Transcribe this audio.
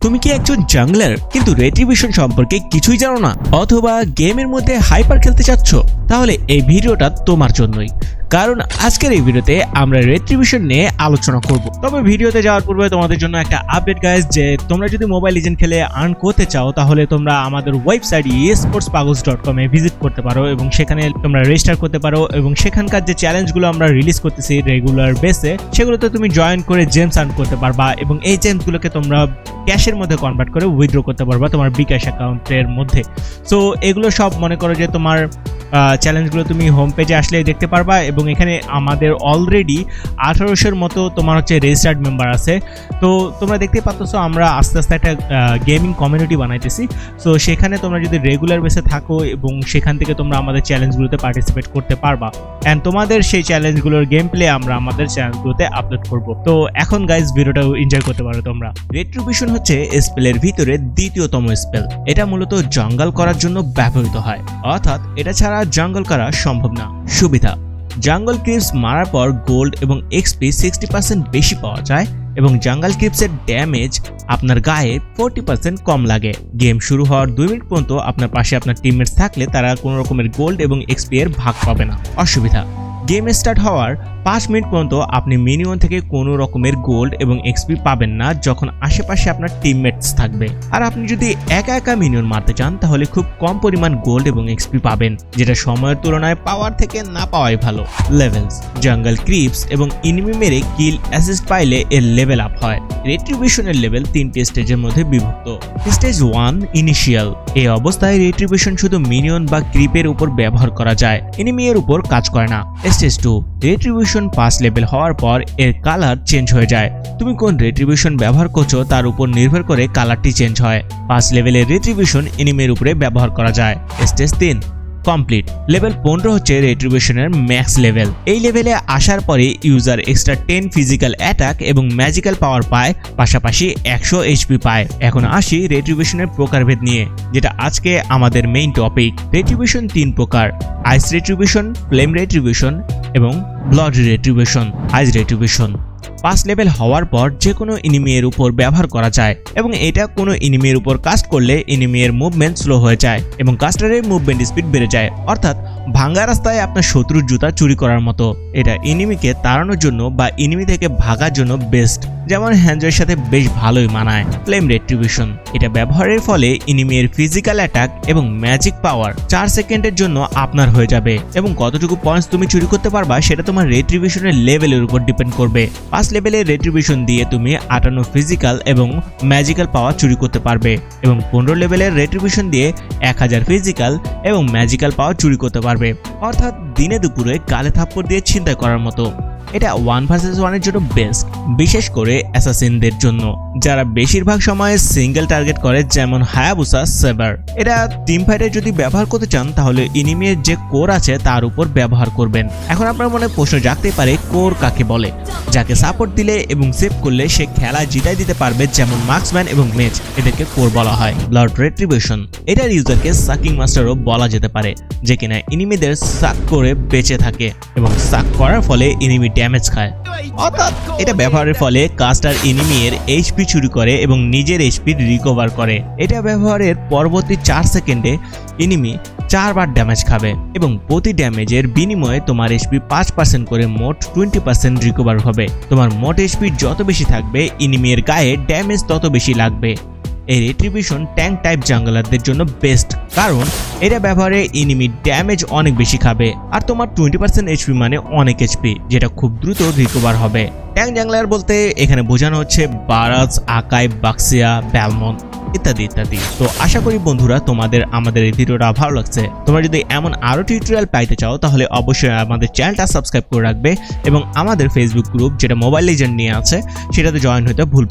তুমি কি একজন জাংলার কিন্তু রেট্রিবিউশন সম্পর্কে কিছুই জানো না। অথবা গেমের মধ্যে হাইপার খেলতে চাচ্ছ? তাহলে এই ভিডিওটা তোমার জন্যই। কারণ আজকের এই ভিডিওতে আমরা রেট্রিবিউশন নিয়ে আলোচনা করব। তবে ভিডিওতে যাওয়ার পূর্বে তোমাদের জন্য একটা আপডেট গাইজ যে তোমরা যদি মোবাইল লিজেন্ড খেলে আর্ন করতে চাও, তাহলে তোমরা আমাদের ওয়েবসাইট স্পোর্টস পাগলস ডট কমে ভিজিট করতে পারো এবং সেখানে তোমরা রেজিস্টার করতে পারো এবং সেখানকার যে চ্যালেঞ্জগুলো আমরা রিলিজ করতেছি রেগুলার বেসে সেগুলোতে তুমি জয়েন করে জেমস আর্ন করতে পারবা এবং এই জেমসগুলোকে তোমরা ক্যাশের মধ্যে কনভার্ট করে উইথড্র করতে পারবা তোমার বিকাশ অ্যাকাউন্টের মধ্যে। সো এগুলো সব মনে করো যে তোমার চ্যালেঞ্জগুলো তুমি হোম পেজে আসলে দেখতে পারবা এবং এখানে আমাদের অলরেডি আঠারোশোর মতো তোমার হচ্ছে রেজিস্টার্ড মেম্বার আছে। তো তোমরা দেখতে পাচ্ছ আমরা আস্তে আস্তে একটা গেমিং কমিউনিটি বানাইতেছি। সো সেখানে তোমরা যদি রেগুলার বেসে থাকো এবং সেখান থেকে তোমরা আমাদের চ্যালেঞ্জগুলোতে পার্টিসিপেট করতে পারবা। অ্যান্ড তোমাদের সেই চ্যালেঞ্জগুলোর গেম প্লে আমরা আমাদের চ্যানেলগুলোতে আপলোড করব। তো এখন গাইজ ভিডিওটা এনজয় করতে পারো তোমরা। রেট্রিবিউশন হচ্ছে স্পেলের ভিতরে দ্বিতীয়তম স্পেল এটা মূলত জঙ্গল করার জন্য ব্যবহৃত হয়। অর্থাৎ এটা ছাড়া জঙ্গল করা সম্ভব না। সুবিধা, জাঙ্গল ক্রিপস মারার পর গোল্ড এবং এক্সপি সিক্সটি পার্সেন্ট বেশি পাওয়া যায় এবং জাঙ্গল ক্রিপসের ড্যামেজ আপনার গায়ে ফোরটি পার্সেন্ট কম লাগে। গেম শুরু হওয়ার দুই মিনিট পর্যন্ত আপনার পাশে আপনার টিমমেটস থাকলে তারা কোনো রকমের গোল্ড এবং এক্সপি এর ভাগ পাবে না। অসুবিধা গেম স্টার্ট হওয়ার পাঁচ মিনিট পর্যন্ত আপনি মিনিমাম থেকে কোনো রকমের গোল্ড এবং এক্সপি পাবেন না যখন আশেপাশে আপনার টিমমেটস থাকবে। আর আপনি যদি একা একা মিনিয়ন মারতে চান, তাহলে খুব কম পরিমাণ গোল্ড এবং এক্সপি পাবেন, যেটা সময়ের তুলনায় পাওয়ার থেকে না পাওয়াই ভালো। লেভেলস জঙ্গল ক্রিপস এবং ইনিমি মেরে কিল অ্যাসিস্ট পাইলে এর লেভেল আপ হয়। রেট্রিবিউশনের লেভেল তিনটি স্টেজের মধ্যে বিভক্ত। স্টেজ ওয়ান ইনিশিয়াল এই অবস্থায় রেট্রিবিউশন শুধু মিনিয়ন বা ক্রিপের উপর ব্যবহার করা যায়। এনিমি এর উপর কাজ করে না। Stage two retribution pass level হওয়ার পর এর কালার চেঞ্জ হয়ে যায়। তুমি কোন রেট্রিবিউশন ব্যবহার করছ তার উপর নির্ভর করে কালারটি চেঞ্জ হয়। পাস লেভেলের রেট্রিবিউশন এনিমের উপরে ব্যবহার করা যায়। স্টেজ তিন কমপ্লিট লেভেল পনেরো হচ্ছে রেট্রিবিউশনের ম্যাক্স লেভেল এই লেভেলে আসার পরে user extra ten physical attack এবং ম্যাজিক্যাল পাওয়ার পায়, পাশাপাশি একশো এইচপি পায়। এখন আসি রেট্রিবিউশনের প্রকারভেদ নিয়ে, যেটা আজকে আমাদের মেইন টপিক রেট্রিবিউশন তিন প্রকার আইস রেট্রিবিউশন ফ্লেম রেট্রিবিউশন এবং ব্লড রেট্রিবিউশন আইস রেট্রিবিউশন পাঁচ লেভেল হওয়ার পর যে কোনো ইনিমিয়ের উপর ব্যবহার করা যায় এবং এটা কোনো ইনিমিয়ের উপর কাস্ট করলে ইনিমিয়ের মুভমেন্ট স্লো হয়ে যায় এবং কাস্টারের মুভমেন্ট স্পিড বেড়ে যায়। অর্থাৎ ভাঙ্গা রাস্তায় আপনার শত্রুর জুতা চুরি করার মতো। এটা ইনিমিকে তাড়ানোর জন্য বা ইনিমি থেকে ভাগার জন্য বেস্ট যেমন হ্যান্ডজয়ের সাথে বেশ ভালোই মানায় ফ্লেম রেট্রিবিউশন এটা ব্যবহারের ফলে ইনিমিয়ের ফিজিক্যাল অ্যাটাক এবং ম্যাজিক পাওয়ার চার সেকেন্ডের জন্য আপনার হয়ে যাবে। এবং কতটুকু পয়েন্টস তুমি চুরি করতে পারবা, সেটা তোমার রেট্রিবিউশনের লেভেলের উপর ডিপেন্ড করবে। পাঁচ লেভেলের রেট্রিবিউশন দিয়ে তুমি আটান্ন ফিজিক্যাল এবং ম্যাজিক্যাল পাওয়ার চুরি করতে পারবে। এবং পনেরো লেভেলের রেট্রিবিউশন দিয়ে এক হাজার ফিজিক্যাল এবং ম্যাজিক্যাল পাওয়ার চুরি করতে পারবে। অর্থাৎ দিনে দুপুরে গালে থাপ্পড় দিয়ে চিন্তা করার মতো। এটা ওয়ান ভার্সেস ওয়ানের জন্য বেস্ট বিশেষ করে অ্যাসাসিনদের জন্য, যারা বেশিরভাগ সময় সিঙ্গেল টার্গেট করে, যেমন হায়াবুসা সেভার এটা টিম ফাইটে যদি ব্যবহার করতে চান, তাহলে ইনিমির যে কোর আছে, তার উপর ব্যবহার করবেন। এখন আপনার মনে প্রশ্ন জাগতে পারে কোর কাকে বলে? যাকে সাপোর্ট দিলে এবং সেভ করলে, সে খেলা জিতাই দিতে পারবে, যেমন মার্কসম্যান এবং মেজ এদেরকে কোর বলা হয়। ব্লাড রেট্রিবিউশন এটার ইউজারকে সাকিং মাস্টারও বলা যেতে পারে, যে কিনা ইনিমিদের সাক করে বেঁচে থাকে। এবং সাক করার ফলে ইনিমি ড্যামেজ খায়। অর্থাৎ এটা ব্যবহারের ফলে কাস্টার ইনিমিয়ের এইচপি চুরি করে এবং নিজের এইচপি রিকভার করে। এটা ব্যবহারের পরবর্তী চার সেকেন্ডে ইনিমি চারবার ড্যামেজ খাবে এবং প্রতি ড্যামেজের বিনিময়ে তোমার এইচপি পাঁচ পার্সেন্ট করে মোট টোয়েন্টি পার্সেন্ট রিকভার হবে। তোমার মোট এইচপি যত বেশি থাকবে ইনিমিয়ের গায়ে ড্যামেজ তত বেশি লাগবে। এই রেট্রিবিউশন ট্যাঙ্ক টাইপ জাঙ্গলারদের জন্য বেস্ট কারণ এটা ব্যবহারে ইনিমি ড্যামেজ অনেক বেশি খাবে, আর তোমার টোয়েন্টি পার্সেন্ট এইচপি মানে অনেক এইচপি যেটা খুব দ্রুত রিকভার হবে। ট্যাঙ্ক জাঙ্গলার বলতে এখানে বোঝানো হচ্ছে বারাজ, আকাই, বাক্সিয়া, ব্যালমন ইত্যাদি ইত্যাদি। তো আশা করি বন্ধুরা তোমাদের, আমাদের এই ভিডিওটা ভালো লাগছে। তোমরা যদি এমন আরও টিউটোরিয়াল পাইতে চাও, তাহলে অবশ্যই আমাদের চ্যানেলটা সাবস্ক্রাইব করে রাখবে এবং আমাদের ফেসবুক গ্রুপ যেটা মোবাইল লিজেন্ড নিয়ে আছে, সেটাতে জয়েন হতে ভুল